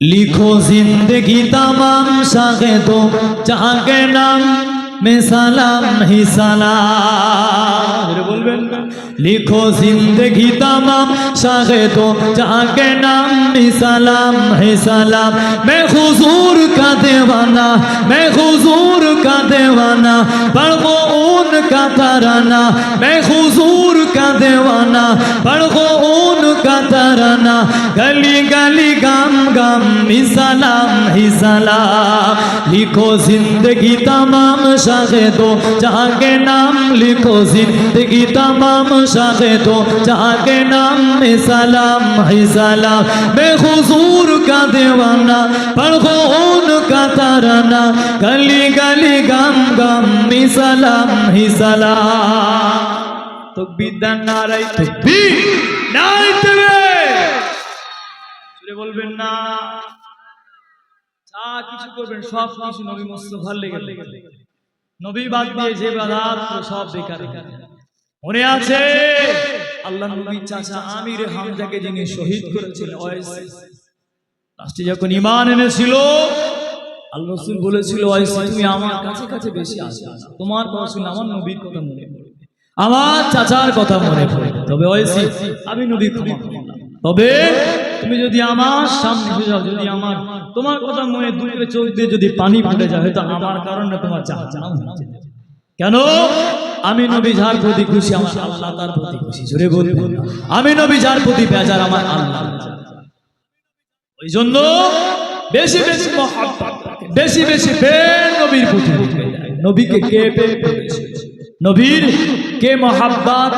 লিখো জিন্দগি তামাম সাগে তো চাকে নাম মে সালাম হি সালাম। বলবেন না, লিখো জিন্দগি তামাম সাগে তো চাকে নাম মি সালাম মে হুজুর কা দেওয়ানা, মে হুজুর কা দেওয়ানা পড়ো কা তারানা, মে হুজুর का दीवाना पढ़ो उनका तराना गली गली गाम गाम ही सलाम ही सलाम लिखो जिंदगी तमाम शागे दो जहाँ के नाम लिखो जिंदगी तमाम शागे दो जहाँ के नाम में सलाम है सलाम मैं हुजूर का दीवाना पढ़ो उनका तराना गली गली गाम गाम ही सलाम ही सलाम নারাই নাই তবে। বলবেন না। যা কিছু করবেন সব কিছু নবী মুস্তফার লেগে নবী বাদ দিয়ে যে বাদাত সব বেকার। মনে আছে? আল্লাহ নবী চাচা আমির হামজাকে যিনি শহীদ করেছিলেন লাস্টে যখন ইমান এনেছিল আল্লাহ রসুল বলেছিল তুমি আমার কাছে কাছে বেশি আসবে। তোমার কথা শুনে আমার নবীর কথা মনে আমার চাচার কথা মনে পড়ে। তবে ওয়াইসি আমি নবী ক্ষমা। তবে তুমি যদি আমার সামনে যাও, যদি আমার, তোমার কথা মনে দুপুরে চোখ দিয়ে যদি পানি ফুটে যায়, হয়তো আমার কারণে তোমার যা জানাও কেন? আমি নবী যার প্রতি খুশি, আমার আল্লাহ তার প্রতি খুশি। জোরে বলব আমি নবী যার প্রতি বেজার, আমার আল্লাহ ওই জন্য বেশি বেশি বেশি বেশি প্রেম নবীর প্রতি। নবীকে কে প্রেম নবীর কে মহাব্বাত?